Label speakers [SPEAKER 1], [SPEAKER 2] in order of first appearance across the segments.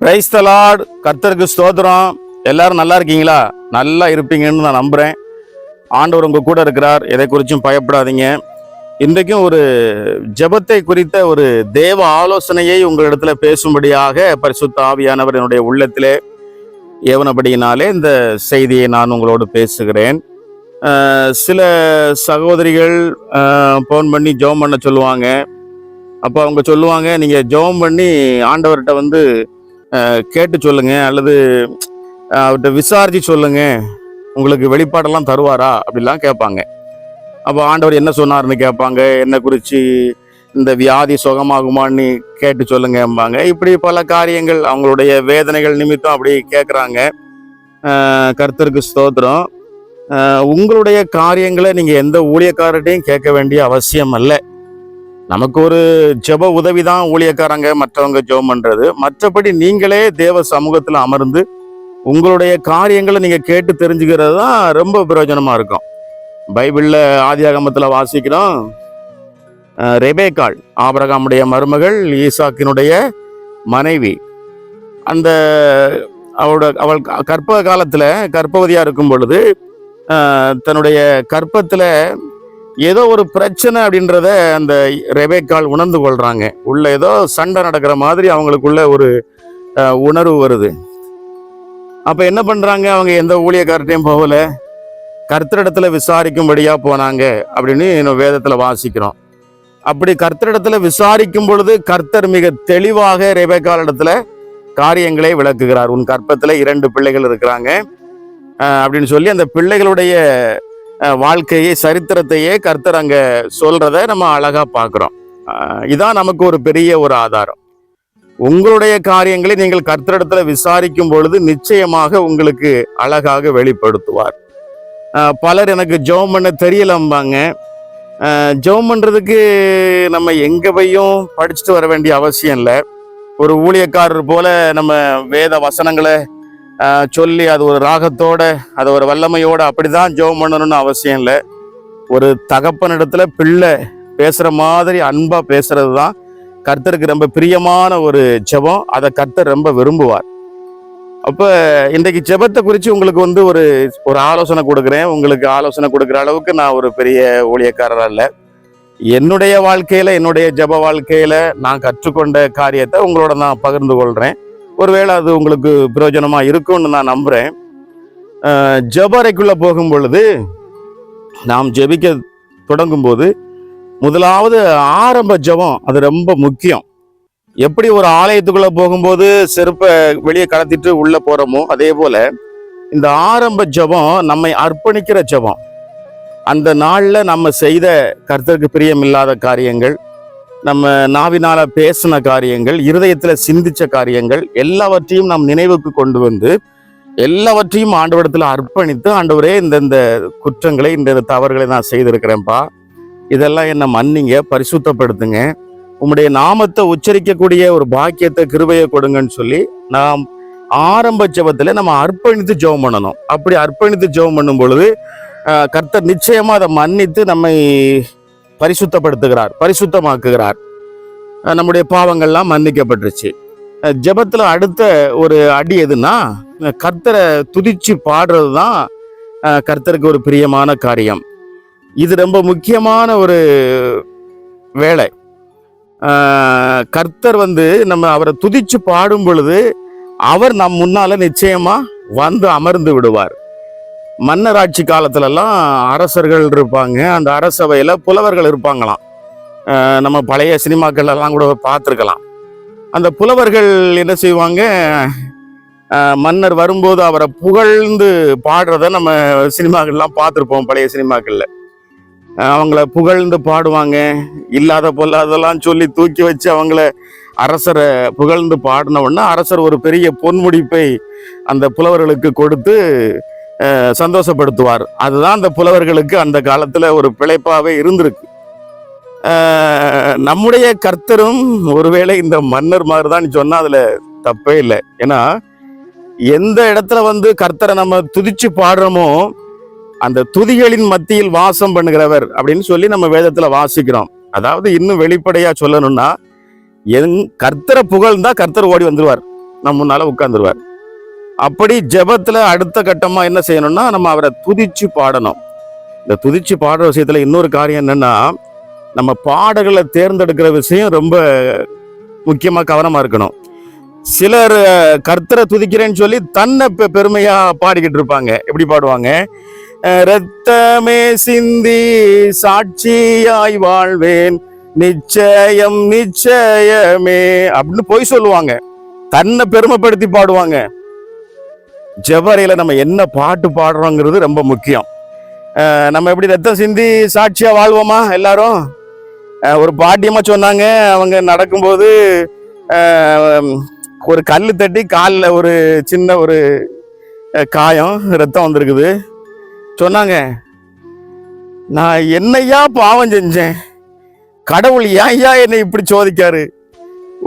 [SPEAKER 1] Price தலாட் கர்த்தருக்கு ஸ்தோத்திரம். எல்லாரும் நல்லா இருக்கீங்களா? நல்லா இருப்பீங்கன்னு நான் நம்புகிறேன் ஆண்டவர் உங்கள் கூட இருக்கிறார். எதை குறிச்சும் பயப்படாதீங்க. இன்றைக்கும் ஒரு ஜெபத்தை குறித்த ஒரு தேவ ஆலோசனையை உங்களிடத்துல பேசும்படியாக பரிசுத்த ஆவியானவர் என்னுடைய உள்ளத்திலே ஏவனபடியினாலே இந்த செய்தியை நான் உங்களோடு பேசுகிறேன். சில சகோதரிகள் ஃபோன் பண்ணி ஜெபம் பண்ண சொல்லுவாங்க. அப்போ அவங்க சொல்லுவாங்க நீங்கள் ஜெபம் பண்ணி ஆண்டவர்கிட்ட வந்து கேட்டு சொல்லுங்கள் அல்லது அவர்கிட்ட விசாரித்து சொல்லுங்கள் உங்களுக்கு வெளிப்பாடெல்லாம் தருவாரா அப்படிலாம் கேட்பாங்க. அப்போ ஆண்டவர் என்ன சொன்னார்னு கேட்பாங்க என்ன குறித்து இந்த வியாதி சுகமாகுமான்னு கேட்டு சொல்லுங்கம்பாங்க. இப்படி பல காரியங்கள் அவங்களுடைய வேதனைகள் நிமித்தம் அப்படி கேட்குறாங்க. கர்த்தருக்கு ஸ்தோத்திரம். உங்களுடைய காரியங்களை நீங்கள் எந்த ஊழியக்காரர்கிட்டையும் கேட்க வேண்டிய அவசியம் அல்ல. நமக்கு ஒரு ஜெப உதவி தான் ஊழியக்காரங்க மற்றவங்க ஜெபம் பண்ணுறது மற்றபடி நீங்களே தேவ சமூகத்தில் அமர்ந்து உங்களுடைய காரியங்களை நீங்கள் கேட்டு தெரிஞ்சுக்கிறது தான் ரொம்ப பிரயோஜனமாக இருக்கும். பைபிளில் ஆதியாகமத்தில் வாசிக்கிறோம். ரெபேக்காள் ஆபரகாமுடைய மருமகள் ஈசாக்கினுடைய மனைவி. அந்த அவளோட அவள் கற்ப காலத்தில் கற்பவதியாக இருக்கும் பொழுது தன்னுடைய கற்பத்தில் ஏதோ ஒரு பிரச்சனை அப்படின்றத அந்த ரெபேக்கால் உணர்ந்து கொள்றாங்க. உள்ள ஏதோ சண்டை நடக்கிற மாதிரி அவங்களுக்குள்ள ஒரு உணர்வு வருது. அப்ப என்ன பண்றாங்க? அவங்க எந்த ஊழியக்கார்ட்டையும் போகல. கர்த்தரிடத்துல விசாரிக்கும்படியா போனாங்க அப்படின்னு இன்னும் வேதத்துல வாசிக்கிறோம். அப்படி கர்த்தரிடத்துல விசாரிக்கும் பொழுது கர்த்தர் மிக தெளிவாக ரெபேக்கால் இடத்துல காரியங்களை விளக்குகிறார். உன் கற்பத்துல இரண்டு பிள்ளைகள் இருக்கிறாங்க. அப்படின்னு சொல்லி அந்த பிள்ளைகளுடைய வாழ்க்கையை சரித்திரத்தையே கர்த்தர் அங்கே சொல்கிறத நம்ம அழகாக பார்க்குறோம். இதான் நமக்கு ஒரு பெரிய ஒரு ஆதாரம். உங்களுடைய காரியங்களை நீங்கள் கர்த்தரிடத்தில் விசாரிக்கும் பொழுது நிச்சயமாக உங்களுக்கு அழகாக வெளிப்படுத்துவார். பலர் எனக்கு ஜோம் பண்ண தெரியலம்பாங்க. ஜோம் பண்ணுறதுக்கு நம்ம எங்கே போயும் படிச்சுட்டு வர வேண்டிய அவசியம் இல்லை. ஒரு ஊழியக்காரர் போல நம்ம வேத வசனங்களை சொல்லி அது ஒரு ராகத்தோட அது ஒரு வல்லமையோட அப்படிதான் ஜெபம் பண்ணணும்னு அவசியம் இல்லை. ஒரு தகப்பனிடத்துல பிள்ளை பேசுகிற மாதிரி அன்பாக பேசுறது தான் கர்த்தருக்கு ரொம்ப பிரியமான ஒரு ஜெபம். அதை கர்த்தர் ரொம்ப விரும்புவார். அப்போ இன்றைக்கு ஜெபத்தை குறித்து உங்களுக்கு வந்து ஒரு ஒரு ஆலோசனை கொடுக்குறேன். உங்களுக்கு ஆலோசனை கொடுக்குற அளவுக்கு நான் ஒரு பெரிய ஊழியக்காரராக இல்லை. என்னுடைய வாழ்க்கையில் என்னுடைய ஜெப வாழ்க்கையில் நான் கற்றுக்கொண்ட காரியத்தை உங்களோட நான் பகிர்ந்து கொள்கிறேன் ஒருவேளை அது உங்களுக்கு பிரயோஜனமாக இருக்கும்னு நான் நம்புகிறேன் ஜபரைக்குள்ளே போகும் பொழுது நாம் ஜெபிக்க தொடங்கும்போது முதலாவது ஆரம்ப ஜெபம் அது ரொம்ப முக்கியம். எப்படி ஒரு ஆலயத்துக்குள்ளே போகும்போது செருப்பை வெளியே கடத்திட்டு உள்ளே போகிறோமோ அதே போல் இந்த ஆரம்ப ஜெபம் நம்மை அர்ப்பணிக்கிற ஜெபம். அந்த நாளில் நம்ம செய்த கர்த்தருக்கு பிரியமில்லாத காரியங்கள் நம்ம நாவினால பேசின காரியங்கள் இருதயத்துல சிந்திச்ச காரியங்கள் எல்லாவற்றையும் நாம் நினைவுக்கு கொண்டு வந்து எல்லாவற்றையும் ஆண்டவரத்தில் அர்ப்பணித்து ஆண்டவரே இந்தந்த குற்றங்களை இந்த தவறுகளை நான் செய்திருக்கிறேன்ப்பா இதெல்லாம் என்ன மன்னிங்க பரிசுத்தப்படுத்துங்க. உம்முடைய நாமத்தை உச்சரிக்கக்கூடிய ஒரு பாக்கியத்தை கிருபையை கொடுங்கன்னு சொல்லி நாம் ஆரம்ப ஜெபத்துல நம்ம அர்ப்பணித்து ஜெபம் பண்ணணும். அப்படி அர்ப்பணித்து ஜெபம் பண்ணும் பொழுது கர்த்தர் நிச்சயமா அதை மன்னித்து நம்மை பரிசுத்தப்படுத்துகிறார் பரிசுத்தமாக்குகிறார். நம்முடைய பாவங்கள்லாம் மன்னிக்கப்பட்டுருச்சு. ஜபத்தில் அடுத்த ஒரு அடி எதுன்னா கர்த்தரை துதிச்சு பாடுறது தான் கர்த்தருக்கு ஒரு பிரியமான காரியம். இது ரொம்ப முக்கியமான ஒரு வேலை. கர்த்தர் வந்து நம்ம அவரை துதிச்சு பாடும் பொழுது அவர் நம் முன்னால் நிச்சயமாக வந்து அமர்ந்து விடுவார். மன்னராட்சி காலத்துலலாம் அரசர்கள் இருப்பாங்க. அந்த அரசவையில் புலவர்கள் இருப்பாங்களாம். நம்ம பழைய சினிமாக்கள் எல்லாம் கூட பார்த்துருக்கலாம். அந்த புலவர்கள் என்ன செய்வாங்க? மன்னர் வரும்போது அவரை புகழ்ந்து பாடுறத நம்ம சினிமாக்கள்லாம் பார்த்துருப்போம் பழைய சினிமாக்களில். அவங்கள புகழ்ந்து பாடுவாங்க. இல்லாத பொல்லாதெல்லாம் சொல்லி தூக்கி வச்சு அவங்கள அரசரை புகழ்ந்து பாடின உடனே அரசர் ஒரு பெரிய பொன்முடிப்பை அந்த புலவர்களுக்கு கொடுத்து சந்தோஷப்படுத்துவார். அதுதான் அந்த புலவர்களுக்கு அந்த காலத்தில் ஒரு பிழைப்பாகவே இருந்திருக்கு. நம்முடைய கர்த்தரும் ஒருவேளை இந்த மன்னர் மாதிரி தான் சொன்னால் அதில் தப்பே இல்லை. ஏன்னா எந்த இடத்துல வந்து கர்த்தரை நம்ம துதிச்சு பாடுறோமோ அந்த துதிகளின் மத்தியில் வாசம் பண்ணுகிறவர் அப்படின்னு சொல்லி நம்ம வேதத்தில் வாசிக்கிறோம். அதாவது இன்னும் வெளிப்படையாக சொல்லணும்னா என் கர்த்தரை புகழ்ந்தா கர்த்தர் ஓடி வந்துடுவார் நம்ம முன்னால் உட்காந்துருவார் அப்படி ஜெபத்துல அடுத்த கட்டமா என்ன செய்யணும்னா நம்ம அவரை துதிச்சு பாடணும். இந்த துதிச்சு பாடுற விஷயத்துல இன்னொரு காரியம் என்னன்னா நம்ம பாடல்களை தேர்ந்தெடுக்கிற விஷயம் ரொம்ப முக்கியமா கவனமா இருக்கணும். சிலர் கர்த்தரை துதிக்கிறேன்னு சொல்லி தன்னை பெ- பெருமையா பாடிக்கிட்டு இருப்பாங்க. எப்படி பாடுவாங்க? ரத்தமே சிந்தி சாட்சியாய் வாழ்வேன் நிச்சயம் நிச்சயமே அப்படின்னு பொய் சொல்லுவாங்க. தன்னை பெருமைப்படுத்தி பாடுவாங்க. ஜபரையில் நம்ம என்ன பாட்டு பாடுறோங்கிறது ரொம்ப முக்கியம். நம்ம எப்படி ரத்தம் சிந்தி சாட்சியாக வாழ்வோமா எல்லாரும்? ஒரு பாட்டியமாக சொன்னாங்க அவங்க நடக்கும்போது ஒரு கல் தட்டி காலில் ஒரு சின்ன ஒரு காயம் ரத்தம் வந்திருக்குது. சொன்னாங்க நான் என்னையா பாவம் செஞ்சேன்? கடவுள் ஏன் ஐயா என்னை இப்படி சோதிக்காரு?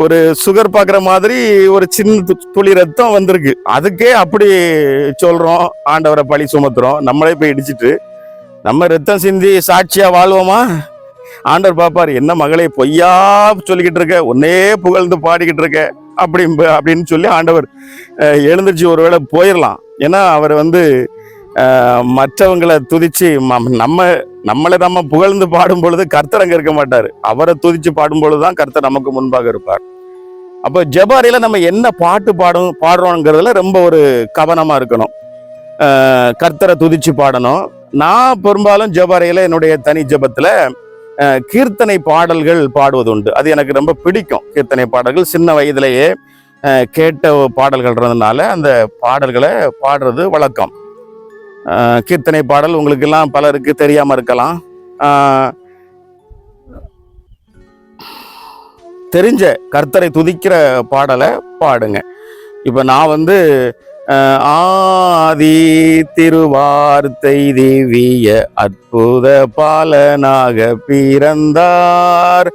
[SPEAKER 1] ஒரு சுகர் பார்க்குற மாதிரி ஒரு சின்ன துளி ரத்தம் வந்திருக்கு. அதுக்கே அப்படி சொல்கிறோம் ஆண்டவரை பழி சுமத்துறோம். நம்மளே போய் இடிச்சிட்டு நம்ம ரத்தம் சிந்தி சாட்சியாக வாழ்வோமா? ஆண்டவர் பாப்பார் என்ன மகளே பொய்யா சொல்லிக்கிட்டு இருக்க? ஒன்னே புகழ்ந்து பாடிக்கிட்டு இருக்க? அப்படி அப்படின்னு சொல்லி ஆண்டவர் எழுந்திரிச்சு ஒருவேளை போயிடலாம் ஏன்னா அவர் வந்து மற்றவங்களை துதிச்சு நம்ம நம்மளை நம்ம புகழ்ந்து பாடும் பொழுது கர்த்தர் அங்கே இருக்க மாட்டார். அவரை துதிச்சு பாடும் பொழுதுதான் கர்த்தர் நமக்கு முன்பாக இருப்பார். அப்போ ஜபாரியில் நம்ம என்ன பாட்டு பாடும் பாடுறோங்கிறதுல ரொம்ப ஒரு கவனமாக இருக்கணும். கர்த்தரை துதிச்சு பாடணும். நான் பெரும்பாலும் ஜபாரியில் என்னுடைய தனி ஜபத்தில் கீர்த்தனை பாடல்கள் பாடுவது உண்டு அது எனக்கு ரொம்ப பிடிக்கும். கீர்த்தனை பாடல்கள் சின்ன வயதிலேயே கேட்ட பாடல்கள்ன்றதுனால அந்த பாடல்களை பாடுறது வழக்கம். கீர்த்தனை பாடல் உங்களுக்கெல்லாம் பலருக்கு தெரியாமல் இருக்கலாம். தெரிஞ்ச கர்த்தரை துதிக்கிற பாடலை பாடுங்க. இப்போ நான் வந்து ஆதி திருவார்த்தை திவ்ய அற்புத பாலனாக பிறந்தார்.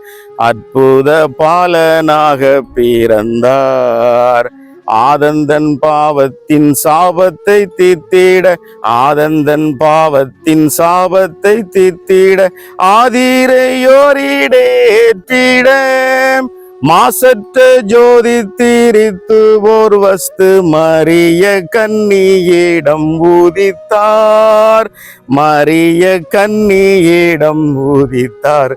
[SPEAKER 1] அற்புத பாலனாக பிறந்தார். ஆதந்தன் பாவத்தின் சாபத்தை தீர்த்திட ஆதந்தன் பாவத்தின் சாபத்தை தீர்த்திட ஆதிரையோரிடேற்றிட. மாசற்ற ஜோதி தீரித்து ஓர் வஸ்து மரிய கன்னியிடம் ஊதித்தார். மரிய கன்னியிடம் ஊதித்தார்.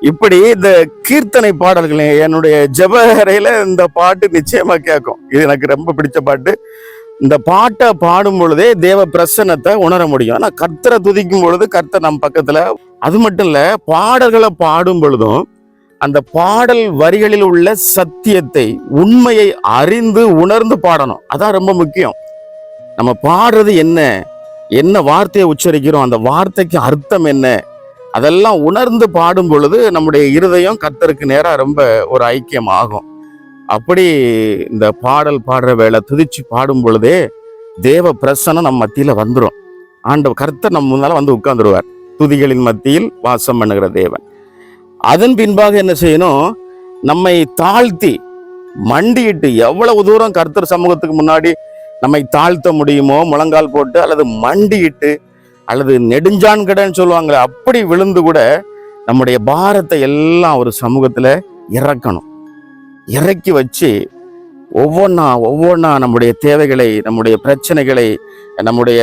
[SPEAKER 1] இப்படி இந்த கீர்த்தனை பாடல்கள் என்னுடைய ஜப அறையில இந்த பாட்டு நிச்சயமா கேட்கும். இது எனக்கு ரொம்ப பிடிச்ச பாட்டு. இந்த பாட்டை பாடும் பொழுதே தேவ பிரசன்னத்தை உணர முடியும். ஆனா கர்த்தரை துதிக்கும் பொழுது கர்த்தர் நம்ம பக்கத்துல அது மட்டும் இல்ல பாடல்களை பாடும் பொழுதும் அந்த பாடல் வரிகளில் உள்ள சத்தியத்தை உண்மையை அறிந்து உணர்ந்து பாடணும். அதான் ரொம்ப முக்கியம். நம்ம பாடுறது என்ன? என்ன வார்த்தையை உச்சரிக்கிறோம்? அந்த வார்த்தைக்கு அர்த்தம் என்ன? அதெல்லாம் உணர்ந்து பாடும் பொழுது நம்முடைய இருதயம் கர்த்தருக்கு நேராக ரொம்ப ஒரு ஐக்கியம் ஆகும் அப்படி இந்த பாடல் பாடுற வேளை துதிச்சு பாடும் பொழுதே தேவ பிரசனம் நம்ம மத்தியில் வந்துடும் ஆண்ட கர்த்தர் நம்ம முன்னால் வந்து உட்காந்துருவார் துதிகளின் மத்தியில் வாசம் பண்ணுகிற தேவன். அதன் பின்பாக என்ன செய்யணும்? நம்மை தாழ்த்தி மண்டியிட்டு எவ்வளவு தூரம் கர்த்தர் சமூகத்துக்கு முன்னாடி நம்மை தாழ்த்த முடியுமோ முழங்கால் போட்டு அல்லது மண்டியிட்டு அல்லது நெடுஞ்சான் கடைன்னு சொல்லுவாங்களே அப்படி விழுந்து கூட நம்முடைய பாரத்தை எல்லாம் ஒரு சமூகத்தில் இறக்கணும். இறக்கி வச்சு ஒவ்வொன்றா ஒவ்வொன்றா நம்முடைய தேவைகளை நம்முடைய பிரச்சனைகளை நம்முடைய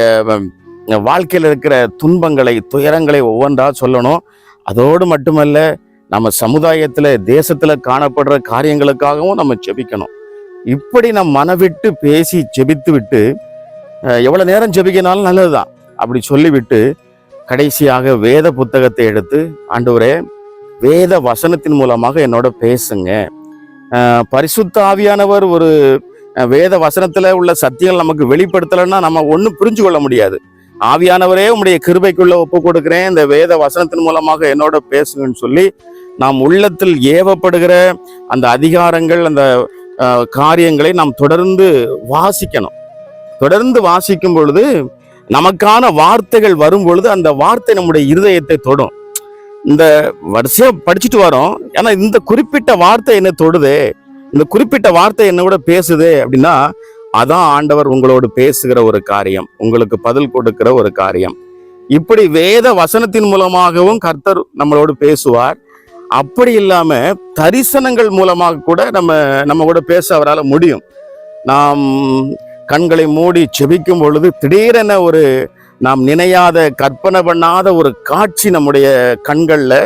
[SPEAKER 1] வாழ்க்கையில் இருக்கிற துன்பங்களை துயரங்களை ஒவ்வொன்றா சொல்லணும். அதோடு மட்டுமல்ல நம்ம சமுதாயத்தில் தேசத்தில் காணப்படுற காரியங்களுக்காகவும் நம்ம ஜெபிக்கணும். இப்படி நம் மனவிட்டு பேசி ஜெபித்து விட்டு எவ்வளோ நேரம் நேரம் ஜெபிக்கினாலும் நல்லதுதான். அப்படி சொல்லிவிட்டு கடைசியாக வேத புத்தகத்தை எடுத்து ஆண்டவரே வேத வசனத்தின் மூலமாக என்னோட பேசுங்க. பரிசுத்த ஆவியானவர் ஒரு வேத வசனத்தில் உள்ள சத்தியங்கள் நமக்கு வெளிப்படுத்தலைன்னா நம்ம ஒன்றும் புரிஞ்சு கொள்ள முடியாது. ஆவியானவரே உங்களுடைய கிருபைக்குள்ள ஒப்பு கொடுக்குறேன் இந்த வேத வசனத்தின் மூலமாக என்னோட பேசுங்கன்னு சொல்லி நாம் உள்ளத்தில் ஏவப்படுகிற அந்த அதிகாரங்கள் அந்த காரியங்களை நாம் தொடர்ந்து வாசிக்கணும். தொடர்ந்து வாசிக்கும் பொழுது நமக்கான வார்த்தைகள் வரும் பொழுது அந்த வார்த்தை நம்முடைய இருதயத்தை தொடும். இந்த வரிசையாக படிச்சுட்டு வரோம். ஏன்னா இந்த குறிப்பிட்ட வார்த்தை என்ன தொடுதே? இந்த குறிப்பிட்ட வார்த்தை என்ன கூட பேசுதே அப்படின்னா அதான் ஆண்டவர் உங்களோடு பேசுகிற ஒரு காரியம். உங்களுக்கு பதில் கொடுக்கிற ஒரு காரியம். இப்படி வேத வசனத்தின் மூலமாகவும் கர்த்தர் நம்மளோடு பேசுவார். அப்படி இல்லாம தரிசனங்கள் மூலமாக கூட நம்ம நம்ம கூட பேச அவரால் முடியும். நாம் கண்களை மூடி செபிக்கும் பொழுது திடீரென ஒரு நாம் நினையாத கற்பனை பண்ணாத ஒரு காட்சி நம்முடைய கண்களில்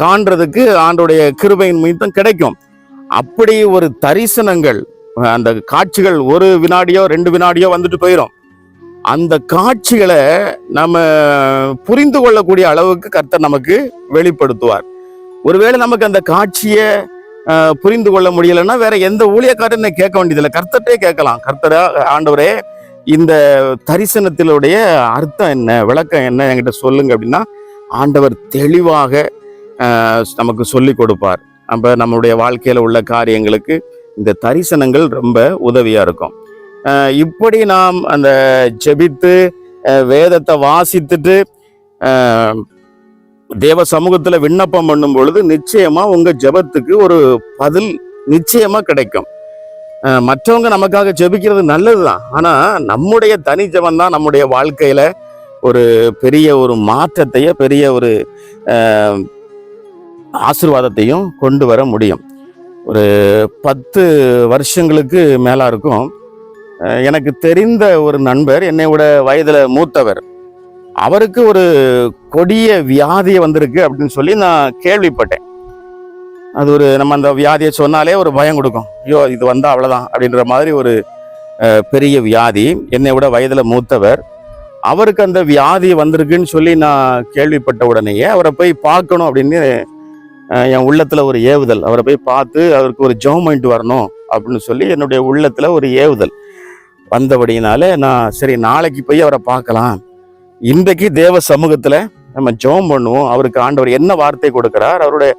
[SPEAKER 1] காண்றதுக்கு ஆண்டுடைய கிருபையின் மீதம் கிடைக்கும். அப்படி ஒரு தரிசனங்கள் அந்த காட்சிகள் ஒரு வினாடியோ ரெண்டு வினாடியோ வந்துட்டு போயிடும் அந்த காட்சிகளை நம்ம புரிந்து கொள்ளக்கூடிய அளவுக்கு கர்த்தர் நமக்கு வெளிப்படுத்துவார். ஒருவேளை நமக்கு அந்த காட்சியை புரிந்து கொள்ள முடியலைன்னா வேற எந்த ஊழியக்காரனை கேட்க வேண்டியதில்லை. கர்த்தர்கிட்டே கேட்கலாம். கர்த்தரா ஆண்டவரே இந்த தரிசனத்தினுடைய அர்த்தம் என்ன விளக்கம் என்ன என்கிட்ட சொல்லுங்க அப்படின்னா ஆண்டவர் தெளிவாக நமக்கு சொல்லி கொடுப்பார். நம்ம நம்மளுடைய வாழ்க்கையில் உள்ள காரியங்களுக்கு இந்த தரிசனங்கள் ரொம்ப உதவியாக இருக்கும். இப்படி நாம் அந்த ஜெபித்து வேதத்தை வாசித்துட்டு தேவ சமூகத்துல விண்ணப்பம் பண்ணும் பொழுது நிச்சயமா உங்க ஜெபத்துக்கு ஒரு பதில் நிச்சயமா கிடைக்கும். மற்றவங்க நமக்காக ஜெபிக்கிறது நல்லதுதான். ஆனா நம்முடைய தனி ஜெபம் தான் நம்முடைய வாழ்க்கையில ஒரு பெரிய ஒரு மாற்றத்தையோ பெரிய ஒரு ஆசிர்வாதத்தையும் கொண்டு வர முடியும். ஒரு பத்து வருஷங்களுக்கு மேலா இருக்கும். எனக்கு தெரிந்த ஒரு நண்பர் என்னை விட வயதுல மூத்தவர். அவருக்கு ஒரு கொடிய வியாதி வந்திருக்கு அப்படின்னு சொல்லி நான் கேள்விப்பட்டேன். அது ஒரு நம்ம அந்த வியாதியை சொன்னாலே ஒரு பயம் கொடுக்கும். ஐயோ இது வந்தால் அவ்வளோதான் அப்படின்ற மாதிரி ஒரு பெரிய வியாதி. என்னை விட வயதில் மூத்தவர். அவருக்கு அந்த வியாதி வந்திருக்குன்னு சொல்லி நான் கேள்விப்பட்ட உடனேயே அவரை போய் பார்க்கணும் அப்படின்னு என் உள்ளத்தில் ஒரு ஏவுதல். அவரை போய் பார்த்து அவருக்கு ஒரு ஜெபம் வரணும் அப்படின்னு சொல்லி என்னுடைய உள்ளத்தில் ஒரு ஏவுதல். வந்தபடினாலே நான் சரி நாளைக்கு போய் அவரை பார்க்கலாம். இன்றைக்கு தேவ சமூகத்துல நம்ம ஜெபம் பண்ணுவோம். அவருக்கு ஆண்டவர் என்ன வார்த்தை கொடுக்கிறார் அவருடைய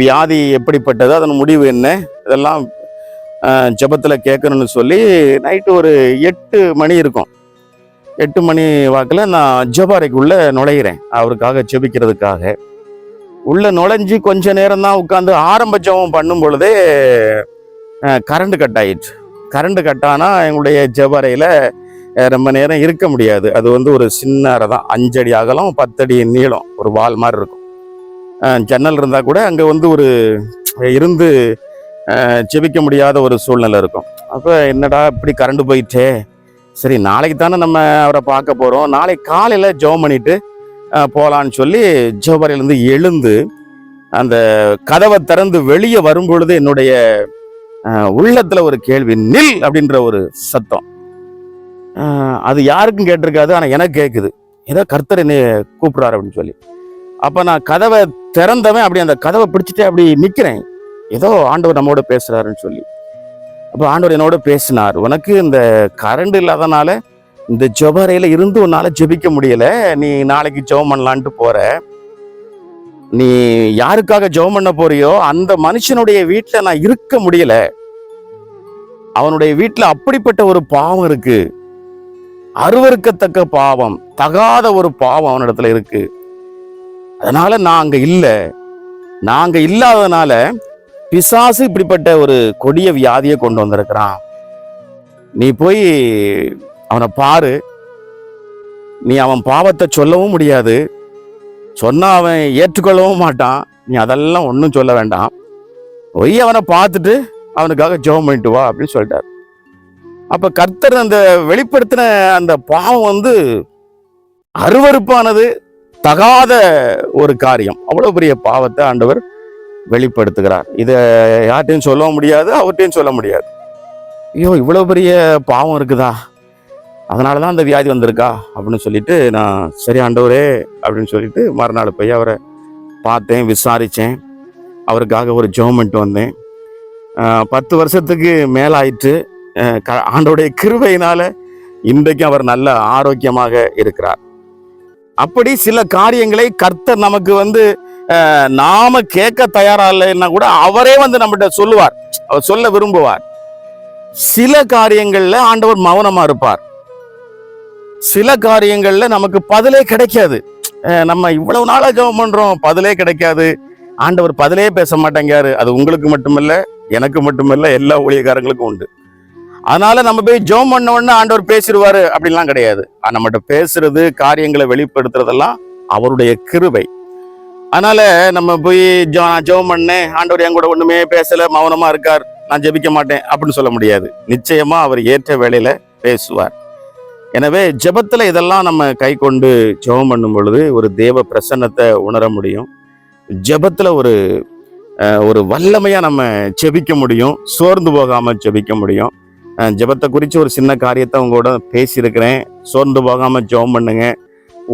[SPEAKER 1] வியாதி எப்படிப்பட்டது அதன் முடிவு என்ன இதெல்லாம் ஜபத்தில் கேட்கணும்னு சொல்லி நைட்டு ஒரு எட்டு மணி இருக்கும். எட்டு மணி வாக்கில் நான் ஜெபாரைக்குள்ள நுழையிறேன். அவருக்காக ஜெபிக்கிறதுக்காக. உள்ள நுழைஞ்சு கொஞ்ச நேரம் தான் உட்காந்து ஆரம்ப ஜபம் பண்ணும் பொழுதே கரண்ட் கட் ஆயிடுச்சு. கரண்ட் கட் ஆனால் எங்களுடைய ஜபாரையில் ரொம்ப நேரம் இருக்க முடியாது. அது வந்து ஒரு சின்ன அறை தான். அஞ்சடி அகலம் பத்தடி நீளம். ஒரு வால் மாதிரி இருக்கும். ஜன்னல் இருந்தால் கூட அங்கே வந்து ஒரு இருந்து செபிக்க முடியாத ஒரு சூழ்நிலை இருக்கும். அப்போ என்னடா இப்படி கரண்ட் போயிட்டே? சரி நாளைக்கு தானே நம்ம அவரை பார்க்க போகிறோம் நாளைக்கு காலையில் ஜெபம் பண்ணிட்டு போகலான்னு சொல்லி ஜெபரையிலேருந்து எழுந்து அந்த கதவை திறந்து வெளியே வரும்பொழுது என்னுடைய உள்ளத்தில் ஒரு கேள்வி நில் அப்படின்ற ஒரு சத்தம். அது யாருக்கும் கேட்டிருக்காது ஆனால் எனக்கு கேட்குது ஏதோ கர்த்தர் என்னை கூப்பிடுறாரு அப்படின்னு சொல்லி. அப்போ நான் கதவை திறந்தவன் அப்படி அந்த கதவை பிடிச்சிட்டு அப்படி நிற்கிறேன் ஏதோ ஆண்டவர் நம்மோட பேசுகிறாருன்னு சொல்லி. அப்போ ஆண்டவர் என்னோட பேசினார். உனக்கு இந்த கரண்ட் இல்லாதனால இந்த ஜெபரையில இருந்து உன்னால் ஜெபிக்க முடியல. நீ நாளைக்கு ஜெபம் பண்ணலான்ட்டு போகிற நீ யாருக்காக ஜெபம் பண்ண போறியோ அந்த மனுஷனுடைய வீட்டில் நான் இருக்க முடியல. அவனுடைய வீட்டில் அப்படிப்பட்ட ஒரு பாவம் இருக்குது அருவறுக்கத்தக்க பாவம் தகாத ஒரு பாவம் அவனிடத்துல இருக்கு. அதனால நான் அங்க இல்லை. நாங்க இல்லாதனால பிசாசு இப்படிப்பட்ட ஒரு கொடிய வியாதியை கொண்டு வந்திருக்கிறான். நீ போய் அவனை பாரு. நீ அவன் பாவத்தை சொல்லவும் முடியாது. சொன்னா அவன் ஏற்றுக்கொள்ளவும் மாட்டான். நீ அதெல்லாம் ஒன்றும் சொல்ல வேண்டாம். போய் அவனை பார்த்துட்டு அவனுக்காக ஜெபம் பண்ணிட்டு வா அப்படின்னு சொல்லிட்டார். அப்போ கர்த்தர் அந்த வெளிப்படுத்தின அந்த பாவம் வந்து அருவருப்பானது தகாத ஒரு காரியம். அவ்வளோ பெரிய பாவத்தை ஆண்டவர் வெளிப்படுத்துகிறார். இதை யார்ட்டையும் சொல்ல முடியாது அவர்கிட்டையும் சொல்ல முடியாது. ஐயோ இவ்வளோ பெரிய பாவம் இருக்குதா? அதனால தான் அந்த வியாதி வந்திருக்கா? அப்படின்னு சொல்லிட்டு நான் சரி ஆண்டவரே அப்படின்னு சொல்லிட்டு மறுநாள் போய் அவரை பார்த்தேன் விசாரித்தேன். அவருக்காக ஒரு ஜோமெண்ட் வந்தேன். பத்து வருஷத்துக்கு மேலாயிற்று. க- ஆண்டவருடைய கிருபையினால இன்றைக்கும் அவர் நல்ல ஆரோக்கியமாக இருக்கிறார். அப்படி சில காரியங்களை கர்த்தர் நமக்கு வந்து நாம கேட்க தயாரா இல்லைன்னா கூட அவரே வந்து நம்மகிட்ட சொல்லுவார். அவர் சொல்ல விரும்புவார். சில காரியங்கள்ல ஆண்டவர் மௌனமா இருப்பார். சில காரியங்கள்ல நமக்கு பதிலே கிடைக்காது. நம்ம இவ்வளவு நாளா ஜெபம் பண்றோம் பதிலே கிடைக்காது. ஆண்டவர் பதிலே பேச மாட்டேங்காரு அது உங்களுக்கு மட்டுமல்ல எனக்கு மட்டுமல்ல எல்லா ஊழியக்காரங்களுக்கும் உண்டு. அதனால நம்ம போய் ஜெபம் பண்ண உடனே ஆண்டவர் பேசிடுவாரு அப்படின்லாம் கிடையாது. நம்மகிட்ட பேசுறது காரியங்களை வெளிப்படுத்துறதெல்லாம் அவருடைய கிருபை. அதனால நம்ம போய் ஜோ நான் ஜெபம் பண்ணேன் ஆண்டவர் என் கூட ஒண்ணுமே பேசல மௌனமா இருக்கார் நான் ஜெபிக்க மாட்டேன் அப்படின்னு சொல்ல முடியாது. நிச்சயமா அவர் ஏற்ற வேலையில பேசுவார். எனவே ஜெபத்துல இதெல்லாம் நம்ம கை கொண்டு ஜெபம் பண்ணும் பொழுது ஒரு தேவ பிரசன்னத்தை உணர முடியும். ஜெபத்துல ஒரு ஒரு வல்லமையா நம்ம ஜெபிக்க முடியும் சோர்ந்து போகாம ஜெபிக்க முடியும். ஜெபத்தை குறித்து ஒரு சின்ன காரியத்தை உங்களோட பேசியிருக்கிறேன். சோர்ந்து போகாமல் ஜெபம் பண்ணுங்க.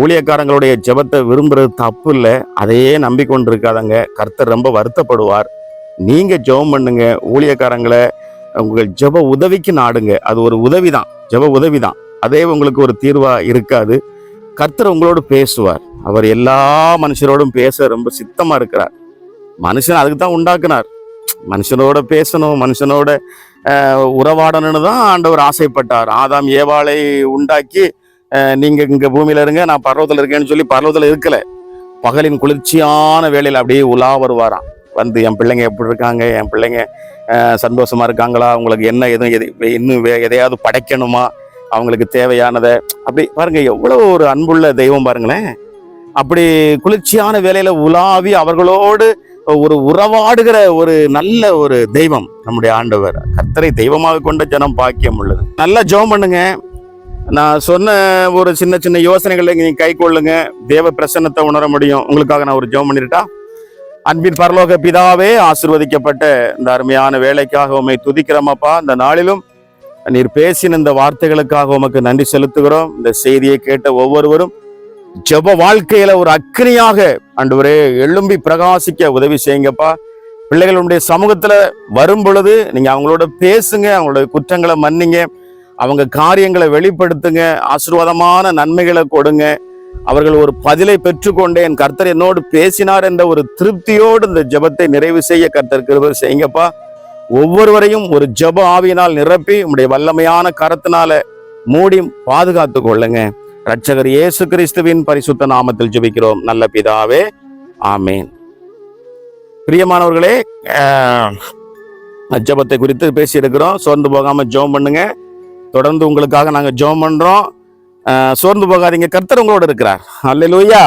[SPEAKER 1] ஊழியக்காரங்களுடைய ஜெபத்தை விரும்புறது தப்பு இல்லை. அதையே நம்பிக்கொண்டு இருக்காதங்க கர்த்தர் ரொம்ப வருத்தப்படுவார். நீங்கள் ஜெபம் பண்ணுங்க. ஊழியக்காரங்களை உங்கள் ஜெப உதவிக்கு நாடுங்க. அது ஒரு உதவி தான் ஜெப உதவி தான் அதே உங்களுக்கு ஒரு தீர்வாக இருக்காது. கர்த்தர் உங்களோடு பேசுவார். அவர் எல்லா மனுஷரோடும் பேச ரொம்ப சித்தமாக இருக்கிறார். மனுஷன் அதுக்கு தான் உண்டாக்குனார். மனுஷனோட பேசணும் மனுஷனோட உறவாடணும்னு தான் ஆண்டவர் ஆசைப்பட்டார். ஆதாம் ஏவாளை உண்டாக்கி நீங்கள் இங்கே பூமியில் இருங்க நான் பர்வத்தில் இருக்கேன்னு சொல்லி பர்வத்தில் இருக்கலை. பகலின் குளிர்ச்சியான வேலையில் அப்படியே உலா வருவாராம். வந்து என் பிள்ளைங்க எப்படி இருக்காங்க? என் பிள்ளைங்க சந்தோஷமாக சந்தோஷமா இருக்காங்களா? அவங்களுக்கு என்ன எதுவும் எது இன்னும் வே- எதையாவது படைக்கணுமா? அவங்களுக்கு தேவையானதை. அப்படி பாருங்கள் எவ்வளோ ஒரு அன்புள்ள தெய்வம் பாருங்களேன். அப்படி குளிர்ச்சியான வேலையில் உலாவி அவர்களோடு ஒரு உறவாடுகிற ஒரு நல்ல ஒரு தெய்வம் நம்முடைய ஆண்டவர். கர்த்தரை தெய்வமாக கொண்ட ஜனம் பாக்கியம் உள்ளது. நல்லா ஜெபம் பண்ணுங்க. நான் சொன்ன ஒரு சின்ன சின்ன யோசனைகளை நீங்க கை கொள்ளுங்க. தேவ பிரசன்னத்தை உணர முடியும். உங்களுக்காக நான் ஒரு ஜெபம் பண்ணிருட்டா அன்பின் பரலோக பிதாவே ஆசிர்வதிக்கப்பட்ட இந்த அருமையான வேலைக்காக உண்மை துதிக்கிறோமப்பா. இந்த நாளிலும் நீர் பேசின இந்த வார்த்தைகளுக்காக உமக்கு நன்றி செலுத்துகிறோம். இந்த செய்தியை கேட்ட ஒவ்வொருவரும் ஜெப வாழ்க்கையில ஒரு அக்னியாக ஆண்டவரே எழும்பி பிரகாசிக்க உதவி செய்யுங்கப்பா. பிள்ளைகளுடைய சமூகத்துல வரும் பொழுது நீங்க அவங்களோட பேசுங்க அவங்களோட குற்றங்களை மன்னிங்க அவங்க காரியங்களை வெளிப்படுத்துங்க ஆசீர்வாதமான நன்மைகளை கொடுங்க. அவர்கள் ஒரு பதிலை பெற்றுக்கொண்டேன் கர்த்தர் என்னோடு பேசினார் என்ற ஒரு திருப்தியோடு இந்த ஜெபத்தை நிறைவு செய்ய கர்த்தர் கிருபர் செய்யுங்கப்பா. ஒவ்வொருவரையும் ஒரு ஜெப ஆவியினால் நிரப்பி உங்களுடைய வல்லமையான கரத்தினால மூடி பாதுகாத்து கொள்ளுங்க. ரட்சகர் இயேசு கிறிஸ்துவின் பரிசுத்த நாமத்தில் ஜெபிக்கிறோம். நல்ல பிதாவே ஆமேன். பிரியமானவர்களே ஜபத்தை குறித்து பேசியிருக்கிறோம். சோர்ந்து போகாம ஜோம் பண்ணுங்க. தொடர்ந்து உங்களுக்காக நாங்கள் ஜோம் பண்றோம். சோர்ந்து போகாதீங்க. கர்த்தர் உங்களோட இருக்கிறார். அல்லேலூயா.